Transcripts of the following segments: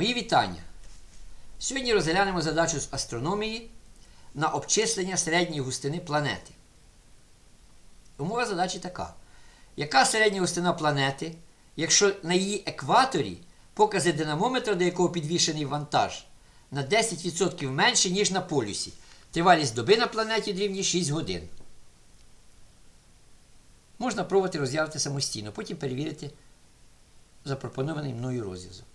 Мої вітання! Сьогодні розглянемо задачу з астрономії на обчислення середньої густини планети. Умова задачі така. Яка середня густина планети, якщо на її екваторі покази динамометра, до якого підвішений вантаж, на 10% менше, ніж на полюсі. Тривалість доби на планеті дорівнює 6 годин. Можна пробувати розв'язати самостійно, потім перевірити запропонований мною розв'язок.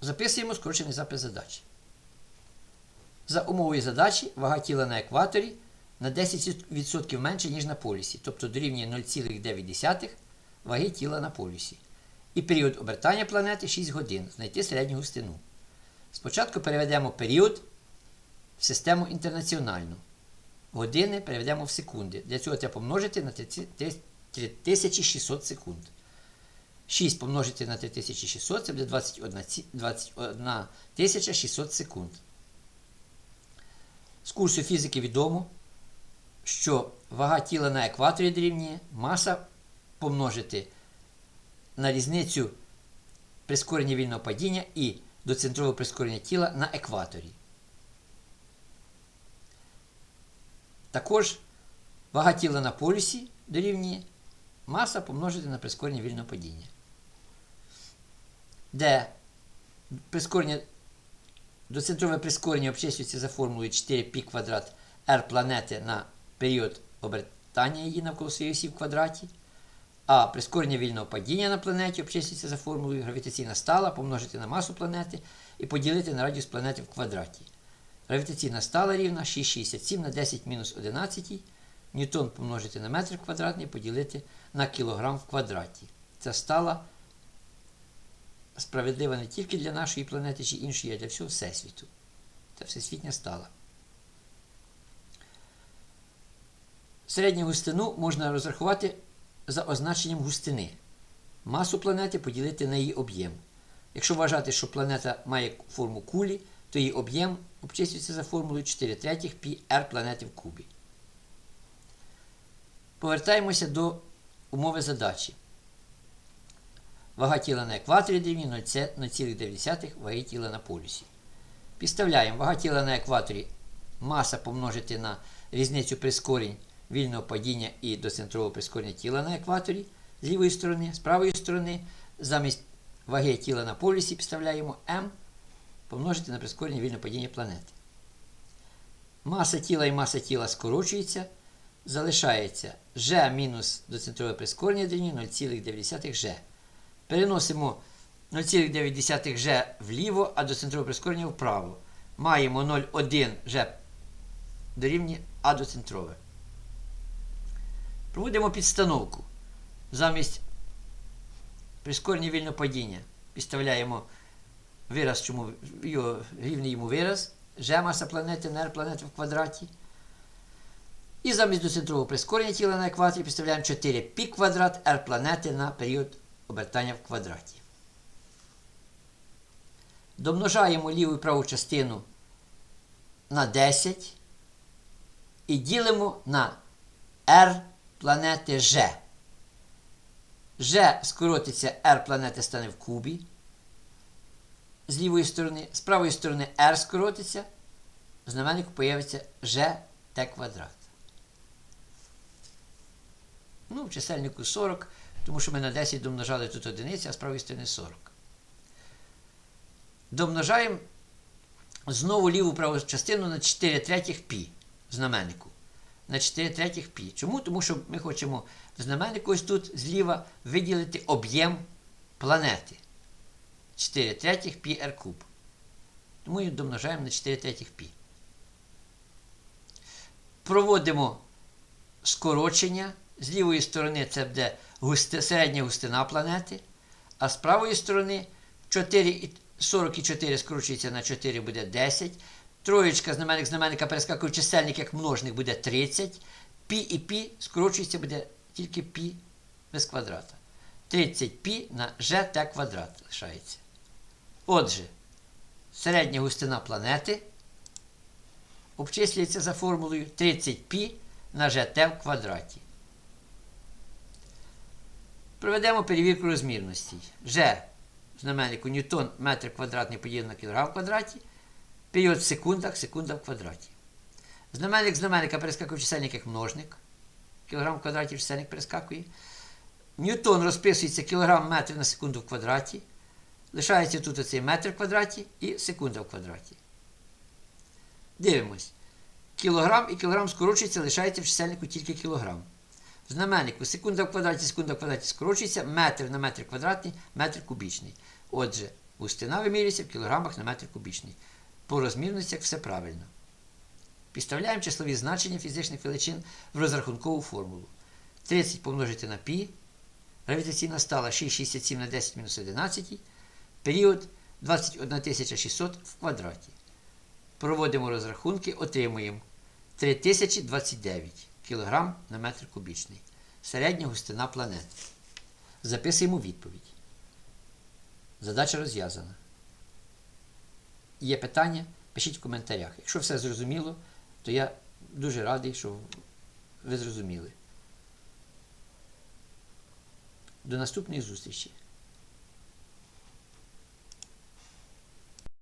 Записуємо скорочений запис задачі. За умовою задачі вага тіла на екваторі на 10% менше, ніж на полюсі, тобто дорівнює 0,9 ваги тіла на полюсі. І період обертання планети 6 годин. Знайти середню густину. Спочатку переведемо період в систему інтернаціональну. Години переведемо в секунди. Для цього треба помножити на 3600 секунд. 6 помножити на 3600 це буде 21 21 600 секунд. З курсу фізики відомо, що вага тіла на екваторі дорівнює маса помножити на різницю прискорення вільного падіння і доцентрового прискорення тіла на екваторі. Також вага тіла на полюсі дорівнює маса помножити на прискорення вільного падіння. Де прискорення, доцентрове прискорення обчислюється за формулою 4π квадрат r планети на період обертання її навколо своєї осі в квадраті. А прискорення вільного падіння на планеті обчислюється за формулою гравітаційна стала помножити на масу планети і поділити на радіус планети в квадраті. Гравітаційна стала рівна 6,67 на 10 мінус 11. Ньютон помножити на метр квадратний поділити на кілограм в квадраті. Ця стала справедлива не тільки для нашої планети чи іншої, а для всього Всесвіту. Це всесвітня стала. Середню густину можна розрахувати за означенням густини. Масу планети поділити на її об'єм. Якщо вважати, що планета має форму кулі, то її об'єм обчислюється за формулою 4 третіх π r планети в кубі. Повертаємося до умови задачі. Вага тіла на екваторі дорівнює 0,9 ваги тіла на полюсі. Підставляємо вага тіла на екваторі маса помножити на різницю прискорень вільного падіння і доцентрового прискорення тіла на екваторі з лівої сторони, з правої сторони, замість ваги тіла на полюсі підставляємо m помножити на прискорення вільного падіння планети. Маса тіла і маса тіла скорочується, залишається g мінус доцентрове прискорення дорівнює 0,9 g. Переносимо 0,9 g вліво, а доцентрове прискорення вправо. Маємо 0,1 g дорівнює а доцентрове. Проводимо підстановку. Замість прискорення вільного падіння підставляємо вираз, чому його, рівний йому вираз, G маса планети R планети в квадраті. І замість доцентрового прискорення тіла на екваторі підставляємо 4 π квадрат R планети на період обертання в квадраті. Домножаємо ліву і праву частину на 10 і ділимо на R планети G. G скоротиться R планети стане в кубі. З лівої сторони, з правої сторони R скоротиться, в знаменнику появиться G квадрат. Ну, в чисельнику 40, тому що ми на 10 домножали тут одиниці, а з правої сторони 40. Домножаємо знову ліву праву частину на 4 третіх пі знаменнику. На 4 третіх пі. Чому? Тому що ми хочемо знаменнику ось тут зліва виділити об'єм планети. 4 третіх пі r куб. Тому її домножаємо на 4 третіх пі. Проводимо скорочення з лівої сторони це буде густи, середня густина планети, а з правої сторони 4, 44 скорочується на 4 буде 10. Троєчка знаменник знаменника перескакує чисельник як множник буде 30. Пі і пі скорочується буде тільки пі без квадрата. 30 пі на gt квадрат лишається. Отже, середня густина планети обчислюється за формулою 30π на gt в квадраті. Проведемо перевірку розмірності. Ж в знаменнику ньютон метр квадратний поділений на кілограм в квадраті. Період в секундах, секунда в квадраті. Знаменник знаменника перескакує в чисельник як множник. Кілограм в квадраті чисельник перескакує. Ньютон розписується кілограм метр на секунду в квадраті. Лишається тут оцей метр в квадраті і секунда в квадраті. Дивимось. Кілограм і кілограм скорочується, лишається в чисельнику тільки кілограм. Знаменнику секунда в квадраті, секунда в квадраті скорочується, метр на метр квадратний, метр кубічний. Отже, густина вимірюється в кілограмах на метр кубічний. По розмірностях все правильно. Підставляємо числові значення фізичних величин в розрахункову формулу. 30 помножити на π, гравітаційна стала 6,67 на 10 мінус 11, період 21600 в квадраті. Проводимо розрахунки, отримуємо 3029 кг на метр кубічний. Середня густина планети. Записуємо відповідь. Задача розв'язана. Є питання? Пишіть в коментарях. Якщо все зрозуміло, то я дуже радий, що ви зрозуміли. До наступної зустрічі!